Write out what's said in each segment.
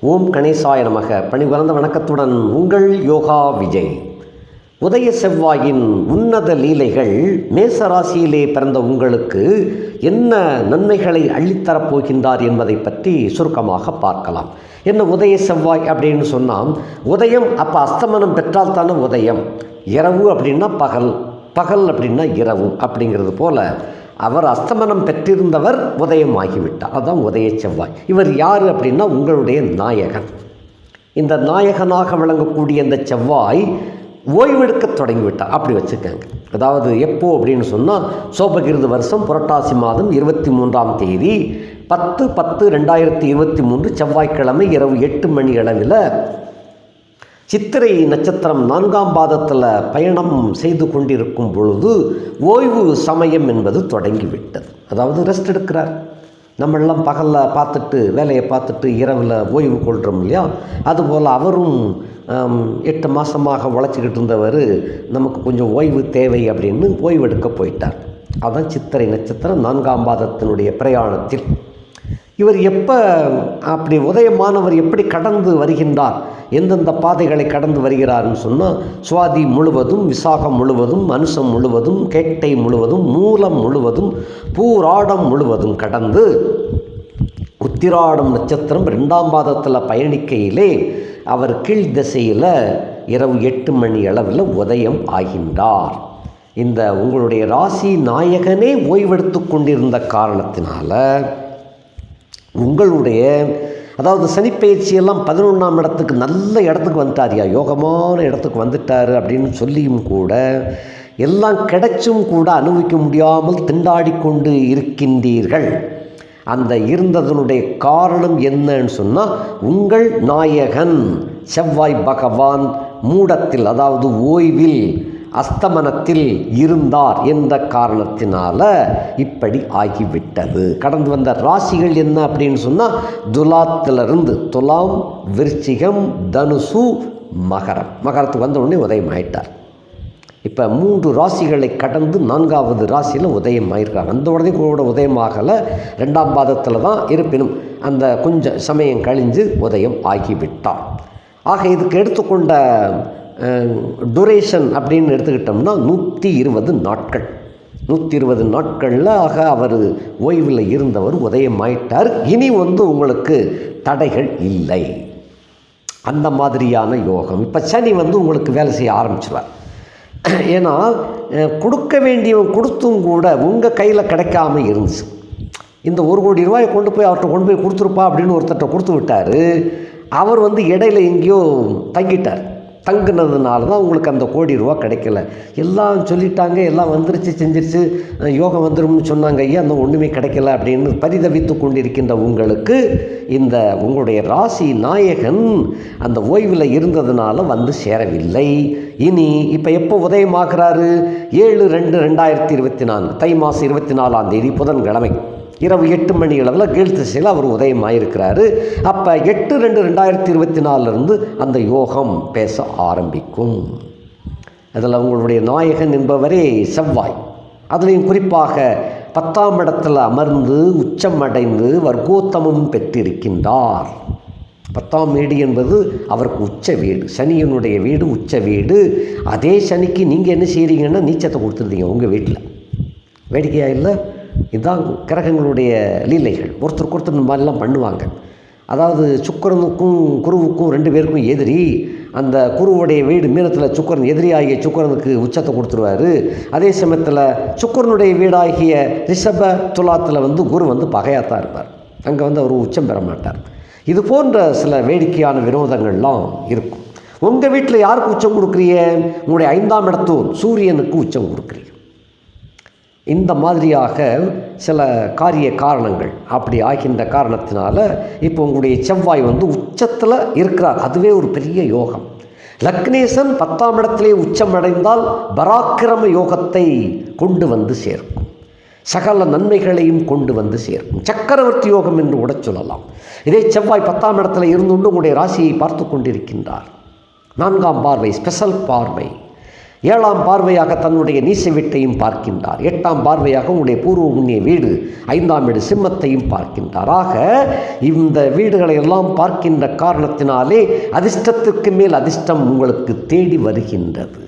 ஓம் கணேசாய நமக. பணிபுரந்த வணக்கத்துடன் உங்கள் யோகா விஜய். உதய செவ்வாயின் உன்னத லீலைகள் மேச ராசியிலே பிறந்த உங்களுக்கு என்ன நன்மைகளை அள்ளித்தரப் போகின்றார் என்பதை பற்றி சுருக்கமாக பார்க்கலாம். என்ன உதய செவ்வாய் அப்படின்னு சொன்னால் உதயம் அப்போ அஸ்தமனம் பெற்றால் தானே உதயம். இரவு அப்படின்னா பகல் பகல் அப்படின்னா இரவு அப்படிங்கிறது போல அவர் அஸ்தமனம் பெற்றிருந்தவர் உதயமாகிவிட்டார். அதுதான் உதய செவ்வாய். இவர் யார் அப்படின்னா உங்களுடைய நாயகன். இந்த நாயகனாக விளங்கக்கூடிய இந்த செவ்வாய் ஓய்வெடுக்க தொடங்கிவிட்டார். அப்படி வச்சுக்கோங்க. அதாவது எப்போ அப்படின்னு சொன்னால் சோபகிருது வருஷம் புரட்டாசி மாதம் இருபத்தி மூன்றாம் தேதி பத்து பத்து ரெண்டாயிரத்தி இருபத்தி மூன்று செவ்வாய்க்கிழமை இரவு எட்டு மணி அளவில் சித்திரை நட்சத்திரம் நான்காம் பாதத்தில் பயணம் செய்து கொண்டிருக்கும் பொழுது ஓய்வு சமயம் என்பது தொடங்கிவிட்டது. அதாவது ரெஸ்ட் எடுக்கிறார். நம்மெல்லாம் பகலில் பார்த்துட்டு வேலையை பார்த்துட்டு இரவில் ஓய்வு கொள்கிறோம் இல்லையா? அதுபோல் அவரும் எட்டு மாதமாக உழைச்சிக்கிட்டு இருந்தவர் நமக்கு கொஞ்சம் ஓய்வு தேவை அப்படின்னு ஓய்வு எடுக்க போயிட்டார். அதான் சித்திரை நட்சத்திரம் நான்காம் பாதத்தினுடைய பிரயாணத்தில். இவர் எப்போ அப்படி உதயமானவர் எப்படி கடந்து வருகின்றார்? எந்தெந்த பாதைகளை கடந்து வருகிறார்னு சொன்னால் சுவாதி முழுவதும் விசாகம் முழுவதும் அனுசம் முழுவதும் கேட்டை முழுவதும் மூலம் முழுவதும் பூராடம் முழுவதும் கடந்து உத்திராடம் நட்சத்திரம் ரெண்டாம் பாதத்தில் பயணிக்கையிலே அவர் கீழ் திசையில் இரவு எட்டு மணி அளவில் உதயம் ஆகின்றார். இந்த உங்களுடைய ராசி நாயகனே ஓய்வெடுத்து கொண்டிருந்த காரணத்தினால உங்களுடைய அதாவது சனிப்பயிற்சியெல்லாம் பதினொன்றாம் இடத்துக்கு நல்ல இடத்துக்கு வந்துட்டாரியா யோகமான இடத்துக்கு வந்துட்டார் அப்படின்னு சொல்லியும் கூட எல்லாம் கிடைச்சும் கூட அனுபவிக்க முடியாமல் திண்டாடி கொண்டு இருக்கின்றீர்கள். அந்த இருந்ததனுடைய காரணம் என்னன்னு சொன்னால் உங்கள் நாயகன் செவ்வாய் பகவான் மூடத்தில் அதாவது ஓய்வில் அஸ்தமனத்தில் இருந்தார் என்ற காரணத்தினால இப்படி ஆகிவிட்டது. கடந்து வந்த ராசிகள் என்ன அப்படின்னு சொன்னால் துலாத்திலிருந்து துலாம் விருச்சிகம் தனுசு மகரம். மகரத்துக்கு வந்த உடனே உதயம் ஆயிட்டார். இப்போ மூன்று ராசிகளை கடந்து நான்காவது ராசியில் உதயம் ஆயிருக்காங்க. அந்த உடனே கூட உதயமாகலை ரெண்டாம் பாதத்தில் தான் இருப்பினும் அந்த கொஞ்சம் சமயம் கழிஞ்சு உதயம் ஆகிவிட்டார். ஆக இதுக்கு எடுத்துக்கொண்ட டுரேஷன் அப்படின்னு எடுத்துக்கிட்டோம்னா நூற்றி இருபது நாட்கள். நூற்றி இருபது நாட்களில் ஆக அவர் ஓய்வில் இருந்தவர் உதயமாயிட்டார். இனி வந்து உங்களுக்கு தடைகள் இல்லை. அந்த மாதிரியான யோகம். இப்போ சனி வந்து உங்களுக்கு வேலை செய்ய ஆரம்பிச்சிருவார். ஏன்னா கொடுக்க வேண்டியவன் கொடுத்தும் கூட உங்கள் கையில் கிடைக்காம இருந்துச்சு. இந்த ஒரு கோடி ரூபாயை கொண்டு போய் அவர்கிட்ட கொண்டு போய் கொடுத்துருப்பா அப்படின்னு ஒருத்தர்கிட்ட கொடுத்து விட்டார். அவர் வந்து இடையில எங்கேயோ தங்கிட்டார். தங்குனதுனால தான் உங்களுக்கு அந்த கோடி ரூபா கிடைக்கல. எல்லாம் சொல்லிட்டாங்க எல்லாம் வந்துருச்சு செஞ்சிருச்சு. யோகம் வந்துரும்னு சொன்னாங்க ஐயா அந்த ஒன்றுமே கிடைக்கல அப்படின்னு பரிதவித்து கொண்டிருக்கின்ற உங்களுக்கு இந்த உங்களுடைய ராசி நாயகன் அந்த ஓய்வில் இருந்ததுனால வந்து சேரவில்லை. இனி இப்போ எப்போ உதயமாகிறாரு? ஏழு ரெண்டு ரெண்டாயிரத்தி இருபத்தி நான்கு தை மாதம் இருபத்தி நாலாம் தேதி புதன்கிழமை. இரவு எட்டு மணி அளவில் கீழ் திசையில் அவர் உதயமாயிருக்கிறாரு. அப்போ எட்டு ரெண்டு ரெண்டாயிரத்தி இருபத்தி நாலுலேருந்து அந்த யோகம் பேச ஆரம்பிக்கும். அதில் உங்களுடைய நாயகன் என்பவரே செவ்வாய். அதுலேயும் குறிப்பாக பத்தாம் இடத்தில் அமர்ந்து உச்சம் அடைந்து வர்க்கோத்தமும் பெற்றிருக்கின்றார். பத்தாம் வீடு என்பது அவருக்கு உச்ச வீடு. சனியனுடைய வீடு உச்ச வீடு. அதே சனிக்கு நீங்கள் என்ன செய்கிறீங்கன்னா நீச்சத்தை கொடுத்துருந்தீங்க உங்கள் வீட்டில். வேடிக்கையாக இல்லை? இதுதான் கிரகங்களுடைய லீலைகள். ஒருத்தருக்கு ஒருத்தர் இந்த மாதிரிலாம் பண்ணுவாங்க. அதாவது சுக்கரனுக்கும் குருவுக்கும் ரெண்டு பேருக்கும் எதிரி. அந்த குருவுடைய வீடு மீனத்தில் சுக்கரன் எதிரியாகிய சுக்கரனுக்கு உச்சத்தை கொடுத்துருவாரு. அதே சமயத்தில் சுக்கரனுடைய வீடாகிய ரிஷப துலாத்தில் வந்து குரு வந்து பகையாத்தான் இருப்பார். அங்கே வந்து அவர் உச்சம் பெற மாட்டார். இது போன்ற சில வேடிக்கையான வினோதங்கள்லாம் இருக்கும். உங்கள் வீட்டில் யாருக்கு உச்சம் கொடுக்குறீங்க? உங்களுடைய ஐந்தாம் இடத்தூர் சூரியனுக்கு உச்சம் கொடுக்குறீங்க. இந்த மாதிரியாக சில காரிய காரணங்கள் அப்படி ஆகின்ற காரணத்தினால இப்போ உங்களுடைய செவ்வாய் வந்து உச்சத்தில் இருக்கிறார். அதுவே ஒரு பெரிய யோகம். லக்னேசன் பத்தாம் இடத்திலே உச்சம் அடைந்தால் பராக்கிரம யோகத்தை கொண்டு வந்து சேர்க்கும். சகல நன்மைகளையும் கொண்டு வந்து சேர்க்கும். சக்கரவர்த்தி யோகம் என்று கூட சொல்லலாம். இதே செவ்வாய் பத்தாம் இடத்துல இருந்து உங்களுடைய ராசியை பார்த்து கொண்டிருக்கின்றார். நான்காம் பார்வை ஸ்பெஷல் பார்வை. ஏழாம் பார்வையாக தன்னுடைய நீச வீட்டையும் பார்க்கின்றார். எட்டாம் பார்வையாக உன்னுடைய பூர்வ முன்னிய வீடு ஐந்தாம் வீடு சிம்மத்தையும் பார்க்கின்றார். ஆக இந்த வீடுகளை எல்லாம் பார்க்கின்ற காரணத்தினாலே அதிர்ஷ்டத்திற்கு மேல் அதிர்ஷ்டம் உங்களுக்கு தேடி வருகின்றது.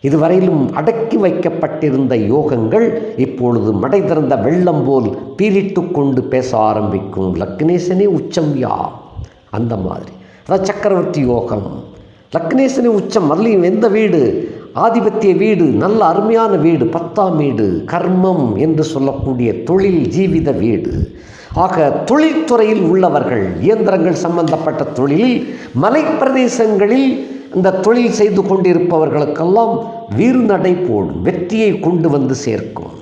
இதுவரையிலும் அடக்கி வைக்கப்பட்டிருந்த யோகங்கள் இப்பொழுது மடை திறந்த வெள்ளம் போல் பீரிட்டு கொண்டு பேச ஆரம்பிக்கும் லக்னேசனே உச்சம் யா அந்த மாதிரி. அதான் சக்கரவர்த்தி யோகம். லக்னேசனே உச்சம் அதுலேயும் எந்த வீடு? ஆதிபத்திய வீடு நல்ல அருமையான வீடு பத்தாம் வீடு கர்மம் என்று சொல்லக்கூடிய தொழில் ஜீவித வீடு. ஆக தொழில்துறையில் உள்ளவர்கள் இயந்திரங்கள் சம்பந்தப்பட்ட தொழிலில் மலைப்பிரதேசங்களில் இந்த தொழில் செய்து கொண்டிருப்பவர்களுக்கெல்லாம் வீறு நடை போடும் வெற்றியை கொண்டு வந்து சேர்க்கும்.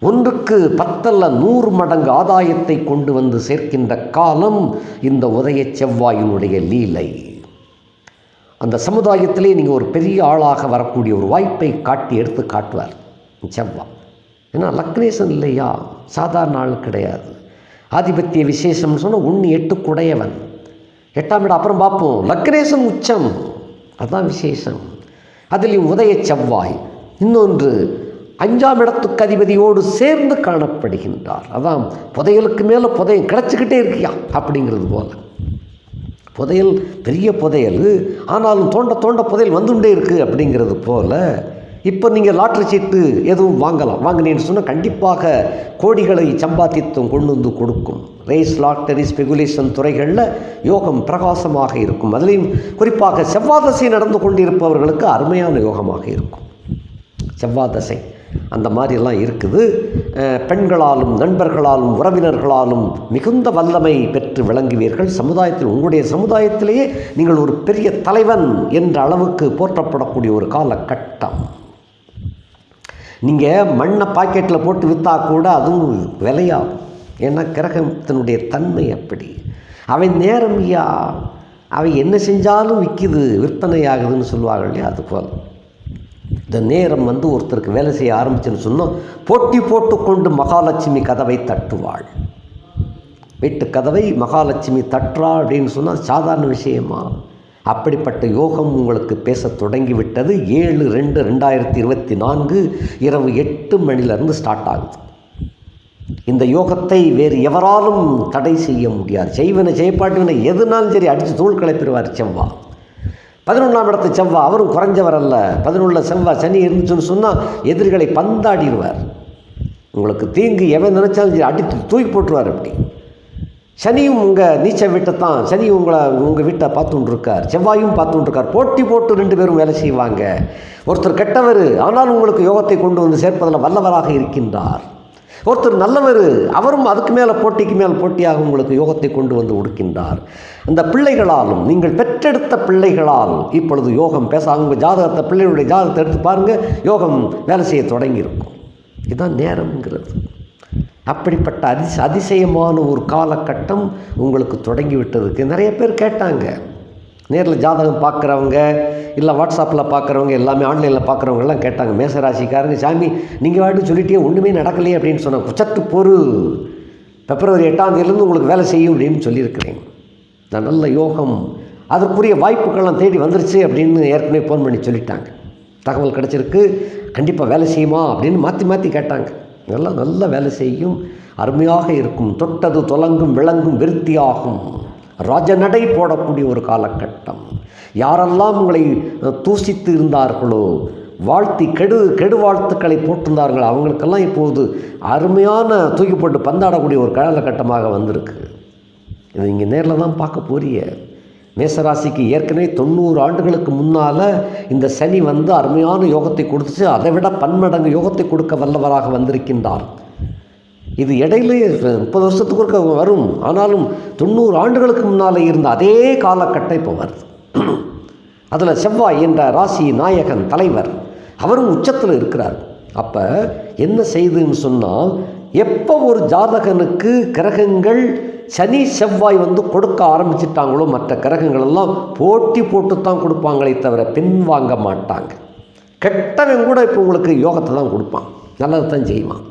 ஒன்றுக்கு பத்தல்ல நூறு மடங்கு ஆதாயத்தை கொண்டு வந்து சேர்க்கின்ற காலம் இந்த உதய செவ்வாயினுடைய லீலை. அந்த சமுதாயத்திலே நீங்கள் ஒரு பெரிய ஆளாக வரக்கூடிய ஒரு வாய்ப்பை காட்டி எடுத்து காட்டுவார். செவ்வாய் ஏன்னா லக்னேசன் இல்லையா? சாதாரண ஆள் கிடையாது. ஆதிபத்திய விசேஷம்னு சொன்னால் ஒன்று எட்டு குடையவன். எட்டாம் இடம் அப்புறம் பார்ப்போம். லக்னேசன் உச்சம். அதுதான் விசேஷம். அதில் உதய செவ்வாய். இன்னொன்று அஞ்சாம் இடத்துக்கு அதிபதியோடு சேர்ந்து காணப்படுகின்றார். அதான் புதையலுக்கு மேலே புதையம் கிடச்சிக்கிட்டே இருக்கியா? அப்படிங்கிறது போல. புதையல் பெரிய புதையல். ஆனாலும் தோண்ட தோண்ட புதையல் வந்துட்டே இருக்குது அப்படிங்கிறது போல் இப்போ நீங்கள் லாட்ரி சீட்டு எதுவும் வாங்கலாம். வாங்கினீங்கன்னு சொன்னால் கண்டிப்பாக கோடிகளை சம்பாத்தித்தம் கொண்டு வந்து கொடுக்கும். ரேஸ் லாட்டரி ஸ்பெகுலேஷன் துறைகளில் யோகம் பிரகாசமாக இருக்கும். அதுலேயும் குறிப்பாக செவ்வாதசை நடந்து கொண்டிருப்பவர்களுக்கு அருமையான யோகமாக இருக்கும். செவ்வாதசை. அந்த மாதிரிலாம் இருக்குது. பெண்களாலும் நண்பர்களாலும் உறவினர்களாலும் மிகுந்த வல்லமை பெற்று விளங்குவீர்கள். சமுதாயத்தில் உங்களுடைய சமுதாயத்திலேயே நீங்கள் ஒரு பெரிய தலைவன் என்ற அளவுக்கு போற்றப்படக்கூடிய ஒரு காலகட்டம். நீங்கள் மண்ணை பாக்கெட்டில் போட்டு விற்றா கூட அதுவும் விலையாகும். ஏன்னா கிரகத்தினுடைய தன்மை அப்படி. அவன் நேரம் ஐயா அவன் என்ன செஞ்சாலும் விற்கிது விற்பனை ஆகுதுன்னு சொல்லுவாங்க இல்லையா? அது போல் இந்த நேரம் வந்து ஒருத்தருக்கு வேலை செய்ய ஆரம்பிச்சுன்னு சொன்னால் போட்டி போட்டுக்கொண்டு மகாலட்சுமி கதவை தட்டுவாள். வீட்டு கதவை மகாலட்சுமி தட்டுறா அப்படின்னு சொன்னால் சாதாரண விஷயமா? அப்படிப்பட்ட யோகம் உங்களுக்கு பேசத் தொடங்கிவிட்டது. ஏழு ரெண்டு ரெண்டாயிரத்தி இருபத்தி நான்கு இரவு எட்டு மணிலேருந்து ஸ்டார்ட் ஆகுது. இந்த யோகத்தை வேறு எவராலும் தடை செய்ய முடியாது. செய்வனை செய்யப்பாட்டுவனை எதுனாலும் சரி அடித்து தூள் கிளப்பிடுவார் செவ்வா. பதினொன்றாம் இடத்து செவ்வா அவரும் குறைஞ்சவர் அல்ல. பதினொன்றில் செவ்வாய் சனி இருந்துச்சுன்னு சொன்னால் எதிரிகளை பந்தாடிடுவார். உங்களுக்கு தீங்கு எவன் நினைச்சாலும் சரி அடித்து தூக்கி போட்டுருவார் அப்படி. சனியும் உங்கள் நீச்ச வீட்டை தான் சனி உங்களை உங்கள் வீட்டை பார்த்துட்டு இருக்கார் செவ்வாயும் பார்த்துட்டு இருக்கார் போட்டி போட்டு ரெண்டு பேரும் வேலை செய்வாங்க. ஒருத்தர் கெட்டவர் ஆனால் உங்களுக்கு யோகத்தை கொண்டு வந்து சேர்ப்பதில் வல்லவராக இருக்கின்றார். ஒருத்தர் நல்லவர் அவரும் அதுக்கு மேலே போட்டிக்கு மேல் போட்டியாக உங்களுக்கு யோகத்தை கொண்டு வந்து கொடுக்கின்றார் அந்த பிள்ளைகளாலும் நீங்கள் பெற்றெடுத்த பிள்ளைகளால் இப்பொழுது யோகம் பேச அவங்க ஜாதகத்தை பிள்ளைகளுடைய ஜாதகத்தை எடுத்து பாருங்கள் யோகம் வேலை செய்ய தொடங்கியிருக்கும். இதுதான் நேரம்ங்கிறது. அப்படிப்பட்ட அதிச அதிசயமான ஒரு காலகட்டம் உங்களுக்கு தொடங்கி விட்டதுக்கு நிறைய பேர் கேட்டாங்க. நேரில் ஜாதகம் பார்க்குறவங்க இல்லை வாட்ஸ்அப்பில் பார்க்குறவங்க எல்லாமே ஆன்லைனில் பார்க்குறவங்கெல்லாம் கேட்டாங்க மேசராசிக்காரங்க சாமி நீங்கள் வாட்டு சொல்லிட்டே ஒன்றுமே நடக்கலையே அப்படின்னு சொன்னாங்க. சற்று பொறு பிப்ரவரி எட்டாம் தேதியிலேருந்து உங்களுக்கு வேலை செய்யும் அப்படின்னு சொல்லியிருக்கிறேன். நான் நல்ல யோகம். அதற்குரிய வாய்ப்புகள்லாம் தேடி வந்துருச்சு அப்படின்னு ஏற்கனவே ஃபோன் பண்ணி சொல்லிட்டாங்க. தகவல் கிடச்சிருக்கு. கண்டிப்பாக வேலை செய்யுமா அப்படின்னு மாற்றி மாற்றி கேட்டாங்க. நல்லா நல்ல வேலை செய்யும். அருமையாக இருக்கும். தொட்டது தொலங்கும் விளங்கும் விருத்தியாகும். ராஜநடை போடக்கூடிய ஒரு காலகட்டம். யாரெல்லாம் உங்களை தூசித்து இருந்தார்களோ வாழ்த்தி கெடு கெடு வாழ்த்துக்களை போட்டிருந்தார்கள் அவங்களுக்கெல்லாம் இப்போது அருமையான தூக்கி போட்டு பந்தாடக்கூடிய ஒரு காலகட்டமாக வந்திருக்கு. இது நீங்கள் நேரில் தான் பார்க்க போறிய மேசராசிக்கு ஏற்கனவே தொண்ணூறு ஆண்டுகளுக்கு முன்னால் இந்த சனி வந்து அருமையான யோகத்தை கொடுத்துச்சு. அதை விட பன்மடங்கு யோகத்தை கொடுக்க வல்லவராக வந்திருக்கின்றார். இது இடையிலே முப்பது வருஷத்துக்கு ஒருக்க வரும். ஆனாலும் தொண்ணூறு ஆண்டுகளுக்கு முன்னால் இருந்த அதே காலகட்டம் இப்போ வருது. அதில் செவ்வாய் என்ற ராசி நாயகன் தலைவர் அவரும் உச்சத்தில் இருக்கிறார். அப்போ என்ன செய்துன்னு சொன்னால் எப்போ ஒரு ஜாதகனுக்கு கிரகங்கள் சனி செவ்வாய் வந்து கொடுக்க ஆரம்பிச்சிட்டாங்களோ மற்ற கிரகங்கள் எல்லாம் போட்டி போட்டு தான் கொடுப்பாங்களே தவிர பின்வாங்க மாட்டாங்க. கெட்டவன் கூட இப்போ உங்களுக்கு யோகத்தை தான் கொடுப்பான். நல்லது தான் செய்வான்.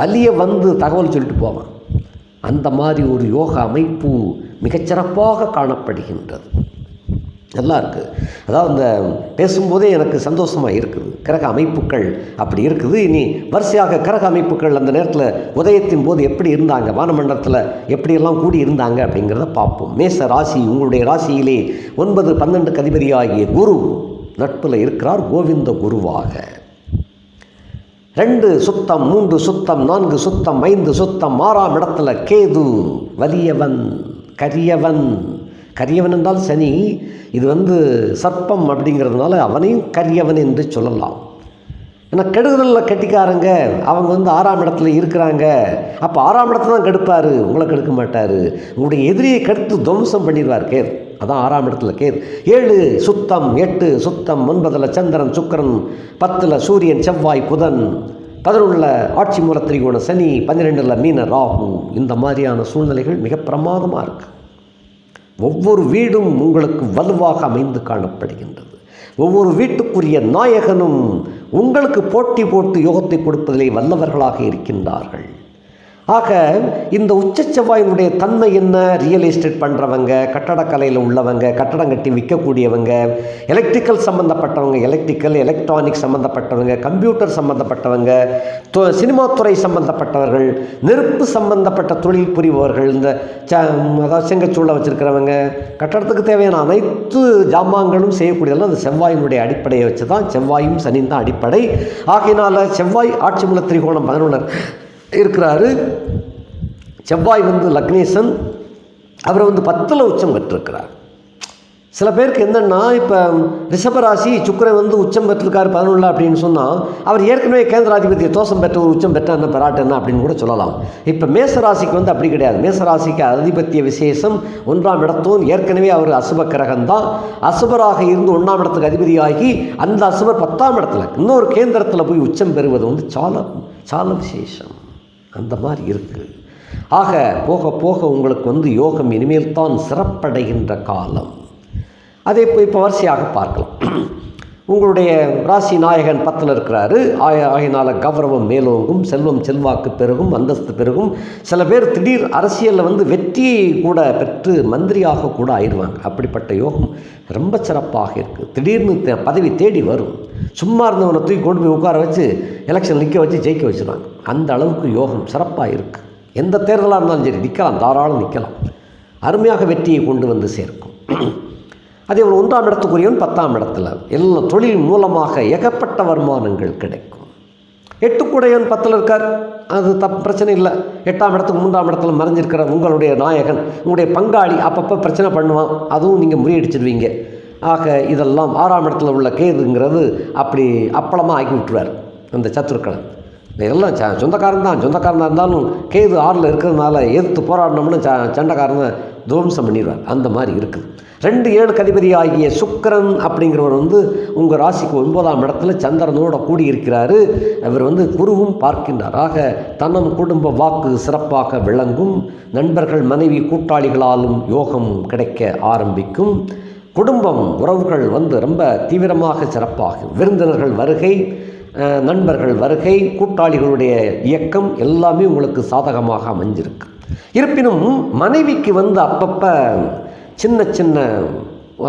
வலிய வந்து தகவல் சொல்லிட்டு போவான். அந்த மாதிரி ஒரு யோக அமைப்பு மிகச்சிறப்பாக காணப்படுகின்றது. நல்லா இருக்குது அதாவது இந்த பேசும்போதே எனக்கு சந்தோஷமாக இருக்குது. கிரக அமைப்புகள் அப்படி இருக்குது. இனி வரிசையாக கிரக அமைப்புகள் அந்த நேரத்தில் உதயத்தின் போது எப்படி இருந்தாங்க? வானமண்டலத்தில் எப்படியெல்லாம் கூடி இருந்தாங்க அப்படிங்கிறத பார்ப்போம். மேச ராசி உங்களுடைய ராசியிலே ஒன்பது பன்னெண்டு கதிபதியாகிய குரு நட்பில் இருக்கிறார் கோவிந்த குருவாக. ரெண்டு சுத்தம் மூன்று சுத்தம் நான்கு சுத்தம் ஐந்து சுத்தம் ஆறாம் இடத்துல கேது வலியவன் கரியவன். கரியவன் என்றால் சனி. இது வந்து சர்ப்பம் அப்படிங்கிறதுனால அவனையும் கரியவன் என்று சொல்லலாம். ஏன்னா கெடுதலில் கெட்டிக்காரங்க. அவங்க வந்து ஆறாம் இடத்துல இருக்கிறாங்க. அப்போ ஆறாம் இடத்துல தான் கெடுப்பார். உங்களை கெடுக்க மாட்டார். உங்களுடைய எதிரியை கெடுத்து துவம்சம் பண்ணிடுவார் கேது. அதான் ஆறாம் இடத்துல கேது. ஏழு சுத்தம் எட்டு சுத்தம் ஒன்பதில் சந்திரன் சுக்கரன் பத்தில் சூரியன் செவ்வாய் புதன் பதினொன்றில் ஆட்சி மூல திரிகோண சனி பன்னிரெண்டில் மீன ராகு. இந்த மாதிரியான சூழ்நிலைகள் மிக பிரமாதமாக இருக்குது ஒவ்வொரு வீடும் உங்களுக்கு வலுவாக அமைந்து காணப்படுகின்றது. ஒவ்வொரு வீட்டுக்குரிய நாயகனும் உங்களுக்கு போட்டி போட்டு யோகத்தை கொடுப்பதிலே வல்லவர்களாக இருக்கின்றார்கள். ஆக இந்த உச்ச செவ்வாயினுடைய தன்மை என்ன? ரியல் எஸ்டேட் பண்ணுறவங்க கட்டடக்கலையில் உள்ளவங்க கட்டடம் கட்டி விற்கக்கூடியவங்க எலக்ட்ரிக்கல் சம்மந்தப்பட்டவங்க எலக்ட்ரிக்கல் எலக்ட்ரானிக் சம்மந்தப்பட்டவங்க கம்ப்யூட்டர் சம்மந்தப்பட்டவங்க து- சினிமா துறை சம்மந்தப்பட்டவர்கள் நெருப்பு சம்மந்தப்பட்ட தொழில் புரிபவர்கள் இந்த ச அதாவது செங்கச்சூளை வச்சுருக்கிறவங்க கட்டடத்துக்கு தேவையான அனைத்து ஜாமான்களும் செய்யக்கூடியதெல்லாம் அந்த செவ்வாயினுடைய அடிப்படையை வச்சு தான் செவ்வாயும் சனியும் தான் அடிப்படை. ஆகையினால் செவ்வாய் ஆட்சி மூல திரிகோணம் பதினொன்று இருக்கிறாரு. செவ்வாய் வந்து லக்னேசன். அவரை வந்து பத்தில் உச்சம் பெற்றிருக்கிறார். சில பேருக்கு என்னென்னா இப்போ ரிஷபராசி சுக்கரன் வந்து உச்சம் பெற்றிருக்காரு பதினொன்றில் அப்படின்னு சொன்னால் அவர் ஏற்கனவே கேந்திராதிபதி தோஷம் பெற்ற ஒரு உச்சம் பெற்ற என்ன பெறாட்டு என்ன அப்படின்னு கூட சொல்லலாம். இப்போ மேசராசிக்கு வந்து அப்படி கிடையாது. மேசராசிக்கு அதிபத்திய விசேஷம் ஒன்றாம் இடத்தும் ஏற்கனவே அவர் அசுப கிரகம்தான். அசுபராக இருந்து ஒன்றாம் இடத்துக்கு அதிபதியாகி அந்த அசுபர் பத்தாம் இடத்துல இன்னொரு கேந்திரத்தில் போய் உச்சம் பெறுவது வந்து சால சால விசேஷம். அந்த மாதிரி இருக்குது ஆக போக போக உங்களுக்கு வந்து யோகம் இனிமேல் தான் சிறப்படைகின்ற காலம். அதே இப்போ இப்போ வரிசையாக பார்க்கலாம். உங்களுடைய ராசி நாயகன் பத்தில் இருக்கிறாரு. ஆய ஆகினால கௌரவம் மேலோங்கும் செல்வம் செல்வாக்கு பெருகும் அந்தஸ்து பெருகும். சில பேர் திடீர் அரசியலில் வந்து வெற்றியை கூட பெற்று மந்திரியாக கூட ஆயிடுவாங்க. அப்படிப்பட்ட யோகம் ரொம்ப சிறப்பாக இருக்குது திடீர்னு பதவி தேடி வரும். சும்மா இருந்தவனை தூக்கி கொண்டு போய் உட்கார வச்சு எலெக்ஷன் நிற்க வச்சு ஜெயிக்க வச்சுருவாங்க. அந்த அளவுக்கு யோகம் சிறப்பாக இருக்குது எந்த தேர்தலாக இருந்தாலும் சரி நிற்கலாம் தாராளம் நிற்கலாம் அருமையாக வெற்றியை கொண்டு வந்து சேர்க்கும். அதே போல் ஒன்றாம் இடத்துக்குரியவன் பத்தாம் இடத்துல. எல்லாம் தொழில் மூலமாக ஏகப்பட்ட வருமானங்கள் கிடைக்கும். எட்டுக்குடையவன் பத்தில் இருக்கார். அது தப் பிரச்சனை இல்லை. எட்டாம் இடத்துக்கு மூன்றாம் இடத்துல மறைஞ்சிருக்கிற உங்களுடைய நாயகன் உங்களுடைய பங்காளி அப்பப்போ பிரச்சனை பண்ணுவான். அதுவும் நீங்கள் முறியடிச்சிடுவீங்க ஆக இதெல்லாம் ஆறாம் இடத்துல உள்ள கேதுங்கிறது அப்படி அப்பளமாக ஆக்கி விட்டுருவார். அந்த சத்துருக்களை. எல்லாம் ச சொந்தக்காரன் தான் சொந்தக்காரனாக இருந்தாலும் கேது ஆறில் இருக்கிறதுனால எதிர்த்து போராடினோம்னு ச சண்டைக்காரனை துவம்சம் பண்ணிடுவார் அந்த மாதிரி இருக்குது. ரெண்டு ஏழு கதிபதி ஆகிய சுக்கரன் அப்படிங்கிறவர் வந்து உங்கள் ராசிக்கு ஒன்பதாம் இடத்துல சந்திரனோட கூடியிருக்கிறாரு. அவர் வந்து குருவும் பார்க்கின்றார். ஆக தனம் குடும்ப வாக்கு சிறப்பாக விளங்கும். நண்பர்கள் மனைவி கூட்டாளிகளாலும் யோகம் கிடைக்க ஆரம்பிக்கும். குடும்பம் உறவுகள் வந்து ரொம்ப தீவிரமாக சிறப்பாகும். விருந்தினர்கள் வருகை நண்பர்கள் வருகை கூட்டாளிகளுடைய இயக்கம் எல்லாமே உங்களுக்கு சாதகமாக அமைஞ்சிருக்கு. இருப்பினும் மனைவிக்கு வந்து அப்பப்போ சின்ன சின்ன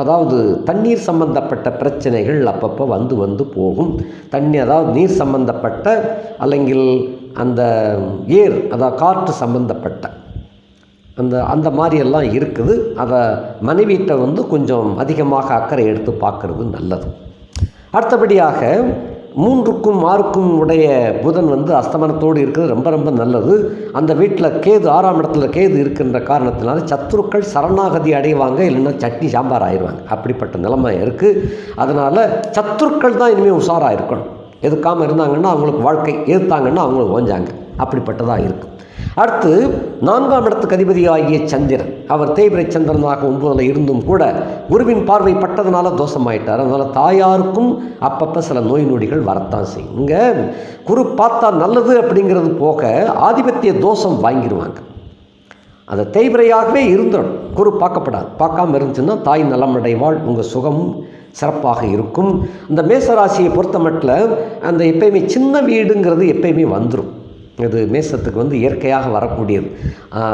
அதாவது தண்ணீர் சம்பந்தப்பட்ட பிரச்சனைகள் அப்பப்போ வந்து வந்து போகும். தண்ணி அதாவது நீர் சம்பந்தப்பட்ட அல்லங்கில் அந்த ஏர் அதாவது காற்று சம்பந்தப்பட்ட அந்த அந்த மாதிரியெல்லாம் இருக்குது. அதை மனைவிட்ட வந்து கொஞ்சம் அதிகமாக அக்கறை எடுத்து பார்க்குறது நல்லது. அடுத்தபடியாக மூன்றுக்கும் ஆறுக்கும் உடைய புதன் வந்து அஸ்தமனத்தோடு இருக்கிறது. ரொம்ப ரொம்ப நல்லது. அந்த வீட்டில் கேது ஆறாம் இடத்துல கேது இருக்கின்ற காரணத்தினால சத்துருக்கள் சரணாகதி அடைவாங்க இல்லைன்னா சட்னி சாம்பார் ஆயிடுவாங்க. அப்படிப்பட்ட நிலைமை இருக்குது அதனால் சத்துருக்கள் தான் இனிமேல் உஷாராக இருக்கணும். எதுக்காமல் இருந்தாங்கன்னா அவங்களுக்கு வாழ்க்கை எதிர்த்தாங்கன்னா அவங்களுக்கு ஓஞ்சாங்க. அப்படிப்பட்டதாக இருக்குது அடுத்து நான்காம் இடத்துக்கு அதிபதியாகிய சந்திரன். அவர் தேய்பிரை சந்திரனாக ஒன்பதில் இருந்தும் கூட குருவின் பார்வை பட்டதுனால தோஷமாயிட்டார். அதனால் தாயாருக்கும் அப்பப்போ சில நோய் நொடிகள் வரத்தான் செய்யும். இங்கே குரு பார்த்தா நல்லது அப்படிங்கிறது போக ஆதிபத்திய தோஷம் வாங்கிடுவாங்க அந்த தேய்பிரையாகவே இருந்துடும் குரு பார்க்கப்படாது. பார்க்காம இருந்துச்சுன்னா தாய் நலமடைவாள் உங்கள் சுகமும் சிறப்பாக இருக்கும். அந்த மேசராசியை பொறுத்த மட்டில் அந்த எப்பயுமே சின்ன வீடுங்கிறது எப்பயுமே வந்துடும் இது மேசத்துக்கு வந்து இயற்கையாக வரக்கூடியது.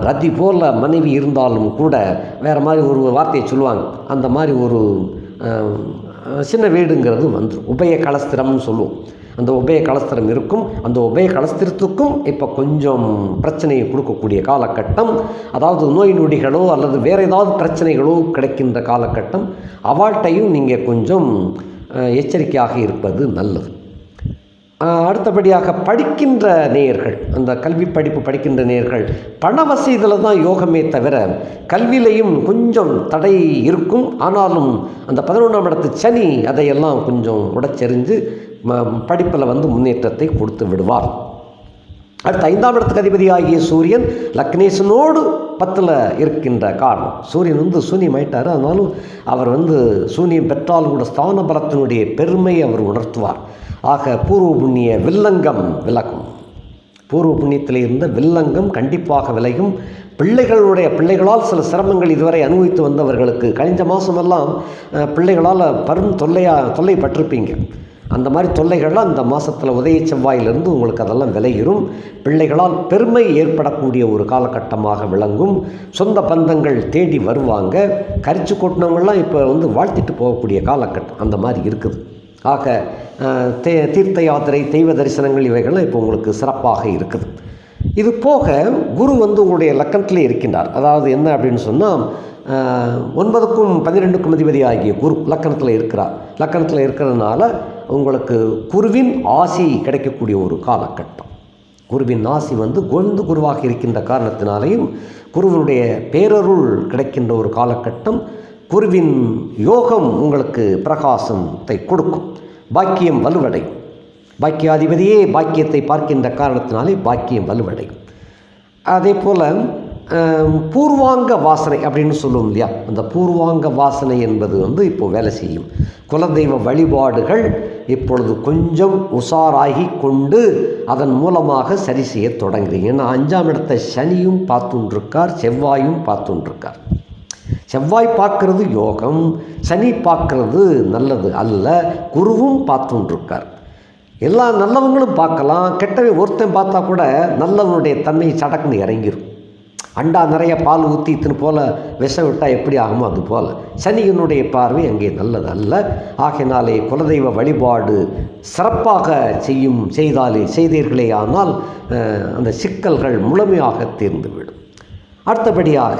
ரத்தி போல மனைவி இருந்தாலும் கூட வேறு மாதிரி ஒரு வார்த்தையை சொல்லுவாங்க. அந்த மாதிரி ஒரு சின்ன வீடுங்கிறது வந்துடும் உபய கலஸ்திரம்னு சொல்லுவோம். அந்த உபய கலஸ்திரம் இருக்கும். அந்த உபய கலஸ்திரத்துக்கும் இப்போ கொஞ்சம் பிரச்சனையை கொடுக்கக்கூடிய காலகட்டம். அதாவது நோய் நொடிகளோ அல்லது வேறு ஏதாவது பிரச்சனைகளோ கிடைக்கின்ற காலகட்டம். அவாட்டையும் நீங்கள் கொஞ்சம் எச்சரிக்கையாக இருப்பது நல்லது. அடுத்தபடியாக படிக்கின்ற நேயர்கள் அந்த கல்வி படிப்பு படிக்கின்ற நேயர்கள் பண வசதியில் தான் யோகமே தவிர கல்வியிலையும் கொஞ்சம் தடை இருக்கும். ஆனாலும் அந்த பதினொன்றாம் இடத்து சனி அதையெல்லாம் கொஞ்சம் உடச்செறிஞ்சு படிப்பில் வந்து முன்னேற்றத்தை கொடுத்து விடுவார். அடுத்து ஐந்தாம் இடத்துக்கு அதிபதியாகிய சூரியன் லக்னேசனோடு பத்தில் இருக்கின்ற காரணம். சூரியன் வந்து சூனியம் ஆயிட்டார் ஆனாலும் அவர் வந்து சூனியம் பெற்றால் கூட ஸ்தான பலத்தினுடைய பெருமையை அவர் உணர்த்துவார். ஆக பூர்வ புண்ணிய வில்லங்கம் விலகும். பூர்வ புண்ணியத்தில் இருந்த வில்லங்கம் கண்டிப்பாக விலகும் பிள்ளைகளுடைய பிள்ளைகளால் சில சிரமங்கள் இதுவரை அனுபவித்து வந்தவர்களுக்கு கழிஞ்ச மாதமெல்லாம் பிள்ளைகளால் பரும் தொல்லையா தொல்லைப்பட்டிருப்பீங்க அந்த மாதிரி தொல்லைகள்லாம் அந்த மாதத்தில் உதய செவ்வாயிலிருந்து உங்களுக்கு அதெல்லாம் விளையிடும் பிள்ளைகளால் பெருமை ஏற்படக்கூடிய ஒரு காலகட்டமாக விளங்கும். சொந்த பந்தங்கள் தேடி வருவாங்க. கரிச்சு கொட்டினவங்களாம் இப்போ வந்து வாழ்த்திட்டு போகக்கூடிய காலகட்டம் அந்த மாதிரி இருக்குது. ஆக தே தீர்த்த யாத்திரை தெய்வ தரிசனங்கள் இவைகள்லாம் இப்போ உங்களுக்கு சிறப்பாக இருக்குது. இது போக குரு வந்து உங்களுடைய லக்கணத்தில் இருக்கின்றார். அதாவது என்ன அப்படின்னு சொன்னால் ஒன்பதுக்கும் பன்னிரெண்டுக்கும் அதிபதி ஆகிய குரு லக்கணத்தில் இருக்கிறார். லக்கணத்தில் இருக்கிறதுனால உங்களுக்கு குருவின் ஆசி கிடைக்கக்கூடிய ஒரு காலகட்டம். குருவின் ஆசி வந்து கோவிந்த குருவாக இருக்கின்ற காரணத்தினாலேயும் குருவினுடைய பேரருள் கிடைக்கின்ற ஒரு காலகட்டம் குருவின் யோகம் உங்களுக்கு பிரகாசத்தை கொடுக்கும். பாக்கியம் வலுவடையும் பாக்கியாதிபதியே பாக்கியத்தை பார்க்கின்ற காரணத்தினாலே பாக்கியம் வலுவடையும் அதே போல் பூர்வாங்க வாசனை அப்படின்னு சொல்லுவோம் இல்லையா? அந்த பூர்வாங்க வாசனை என்பது வந்து இப்போ வேலை செய்யும். குலதெய்வ வழிபாடுகள் இப்பொழுது கொஞ்சம் உஷாராகி கொண்டு அதன் மூலமாக சரி செய்ய தொடங்குறீங்க ஏன்னா அஞ்சாம் இடத்தை சனியும் பார்த்துன்ருக்கார் செவ்வாயும் பார்த்துன்ருக்கார் செவ்வாய் பார்க்கறது யோகம் சனி பார்க்கறது நல்லது அல்ல குருவும் பார்த்துன்ட்ருக்கார் எல்லா நல்லவங்களும் பார்க்கலாம் கெட்டவே ஒருத்தன் பார்த்தா கூட நல்லவனுடைய தன்மை சடக்குன்னு இறங்கிரும். அண்டா நிறைய பால் ஊற்றி இத்தனை போல் விஷம் விட்டால் எப்படி ஆகுமோ அது போல். சனியினுடைய பார்வை அங்கே நல்லது அல்ல. ஆகையினாலே குலதெய்வ வழிபாடு சிறப்பாக செய்யும் செய்தாலே செய்தீர்களே ஆனால் அந்த சிக்கல்கள் முழுமையாக தீர்ந்துவிடும். அடுத்தபடியாக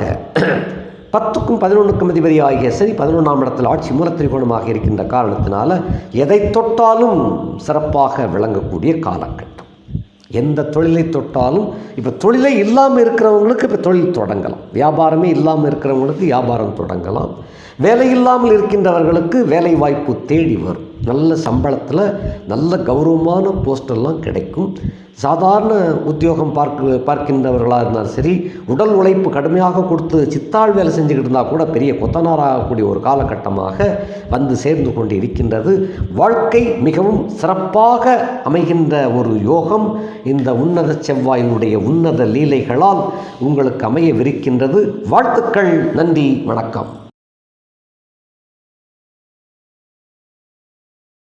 பத்துக்கும் பதினொன்றுக்கும் அதிபதி ஆகிய சரி பதினொன்றாம் இடத்தில் ஆட்சி மூலத்திரிகோணமாக இருக்கின்ற காரணத்தினால எதை தொட்டாலும் சிறப்பாக விளங்கக்கூடிய காலகட்டம். எந்த தொழிலை தொட்டாலும் இப்போ தொழிலே இல்லாமல் இருக்கிறவங்களுக்கு இப்போ தொழில் தொடங்கலாம். வியாபாரமே இல்லாமல் இருக்கிறவங்களுக்கு வியாபாரம் தொடங்கலாம். வேலை இல்லாமல் இருக்கின்றவர்களுக்கு வேலை வாய்ப்பு தேடி வரும். நல்ல சம்பளத்தில் நல்ல கௌரவமான போஸ்டெல்லாம் கிடைக்கும். சாதாரண உத்தியோகம் பார்க்க பார்க்கின்றவர்களாக இருந்தாலும் சரி உடல் உழைப்பு கடுமையாக கொடுத்து சித்தாள் வேலை செஞ்சுக்கிட்டு இருந்தால் கூட பெரிய கொத்தனாராகக்கூடிய ஒரு காலகட்டமாக வந்து சேர்ந்து கொண்டு இருக்கின்றது. வாழ்க்கை மிகவும் சிறப்பாக அமைகின்ற ஒரு யோகம். இந்த உன்னத செவ்வாயினுடைய உன்னத லீலைகளால் உங்களுக்கு அமையவிருக்கின்றது. வாழ்த்துக்கள் நன்றி வணக்கம்.